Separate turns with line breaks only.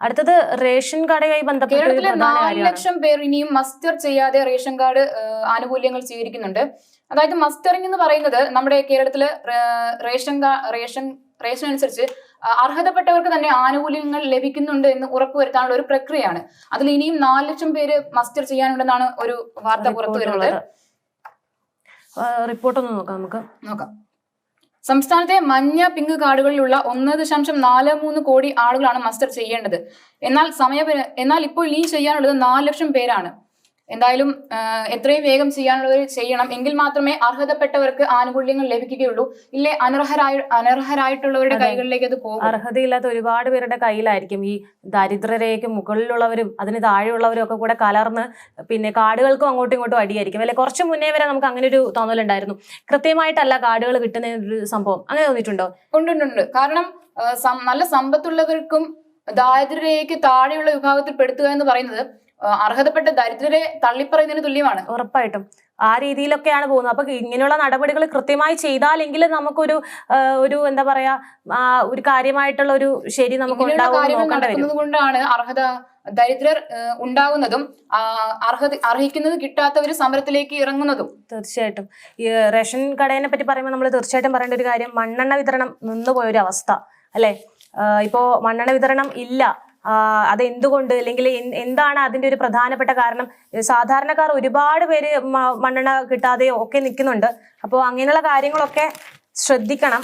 അടുത്തത് റേഷൻ കാർഡുമായി ബന്ധപ്പെട്ട്
നാല് ലക്ഷം പേർ ഇനിയും മസ്റ്റർ ചെയ്യാതെ റേഷൻ കാർഡ് ആനുകൂല്യങ്ങൾ സ്വീകരിക്കുന്നുണ്ട്. അതായത് മസ്റ്ററിംഗ് എന്ന് പറയുന്നത് നമ്മുടെ കേരളത്തിൽ റേഷൻ റേഷൻ റേഷൻ അനുസരിച്ച് അർഹതപ്പെട്ടവർക്ക് തന്നെ ആനുകൂല്യങ്ങൾ ലഭിക്കുന്നുണ്ട് എന്ന് ഉറപ്പുവരുത്താനുള്ള ഒരു പ്രക്രിയയാണ്. അതിൽ ഇനിയും നാല് ലക്ഷം പേര് മസ്റ്റർ ചെയ്യാനുണ്ടെന്നാണ് ഒരു വാർത്ത പുറത്തു വരുന്നത്
റിപ്പോർട്ടൊന്ന് നോക്കാം നമുക്ക്.
നോക്കാം. സംസ്ഥാനത്തെ മഞ്ഞ പിങ്ക് കാർഡുകളിലുള്ള ഒന്ന് ദശാംശം നാല് മൂന്ന് കോടി ആളുകളാണ് മസ്റ്റർ ചെയ്യേണ്ടത്. എന്നാൽ സമയ എന്നാൽ ഇപ്പോൾ ഇനി ചെയ്യാനുള്ളത് നാല് ലക്ഷം പേരാണ്. എന്തായാലും എത്രയും വേഗം ചെയ്യാനുള്ളത് ചെയ്യണം. എങ്കിൽ മാത്രമേ അർഹതപ്പെട്ടവർക്ക് ആനുകൂല്യങ്ങൾ ലഭിക്കുകയുള്ളൂ. ഇല്ലേ? അനർഹരായ അനർഹരായിട്ടുള്ളവരുടെ കൈകളിലേക്ക് അത് പോകും.
അർഹതയില്ലാത്ത ഒരുപാട് പേരുടെ കയ്യിലായിരിക്കും ഈ ദരിദ്രരേക്ക് മുകളിലുള്ളവരും അതിന് താഴെയുള്ളവരും ഒക്കെ കൂടെ കലർന്ന് പിന്നെ കാർഡുകൾക്കും അങ്ങോട്ടും ഇങ്ങോട്ടും അടിയായിരിക്കും. അല്ലെ? കുറച്ച് മുന്നേ വരെ നമുക്ക് അങ്ങനെ ഒരു തോന്നലുണ്ടായിരുന്നു. കൃത്യമായിട്ടല്ല കാർഡുകൾ കിട്ടുന്ന ഒരു സംഭവം. അങ്ങനെ തോന്നിയിട്ടുണ്ടോ?
ഉണ്ടുണ്ടുണ്ട് ഉണ്ട് ഉണ്ട്. കാരണം നല്ല സമ്പത്തുള്ളവർക്കും ദാരിദ്ര്യരേഖയ്ക്ക് താഴെയുള്ള വിഭാഗത്തിൽ പെടുത്തുക എന്ന് പറയുന്നത് അർഹതപ്പെട്ട ദരിദ്രരെ തള്ളിപ്പറയുന്നതിന് തുല്യമാണ്.
ഉറപ്പായിട്ടും. ആ രീതിയിലൊക്കെയാണ് പോകുന്നത്. അപ്പൊ ഇങ്ങനെയുള്ള നടപടികൾ കൃത്യമായി ചെയ്താലെങ്കിൽ നമുക്കൊരു ഒരു എന്താ പറയാ ഒരു കാര്യമായിട്ടുള്ള ഒരു ശരി നമുക്ക്
നടക്കുന്നത് കൊണ്ടാണ് അർഹത ദരിദ്രർ ഉണ്ടാവുന്നതും അർഹത അർഹിക്കുന്നത് കിട്ടാത്ത ഒരു സമരത്തിലേക്ക് ഇറങ്ങുന്നതും.
തീർച്ചയായിട്ടും. ഈ റേഷൻ കടയെ പറ്റി പറയുമ്പോൾ നമ്മൾ തീർച്ചയായിട്ടും പറയേണ്ട ഒരു കാര്യം മണ്ണെണ്ണ വിതരണം നിന്നുപോയ ഒരു അവസ്ഥ അല്ലെ ഇപ്പോ മണ്ണെണ്ണ വിതരണം ഇല്ല. ആ, അത് എന്തുകൊണ്ട് അല്ലെങ്കിൽ എന്താണ് അതിന്റെ ഒരു പ്രധാനപ്പെട്ട കാരണം? സാധാരണക്കാർ ഒരുപാട് പേര് മണ്ണെണ്ണ കിട്ടാതെയോ ഒക്കെ നിൽക്കുന്നുണ്ട്. അപ്പോൾ അങ്ങനെയുള്ള കാര്യങ്ങളൊക്കെ ശ്രദ്ധിക്കണം.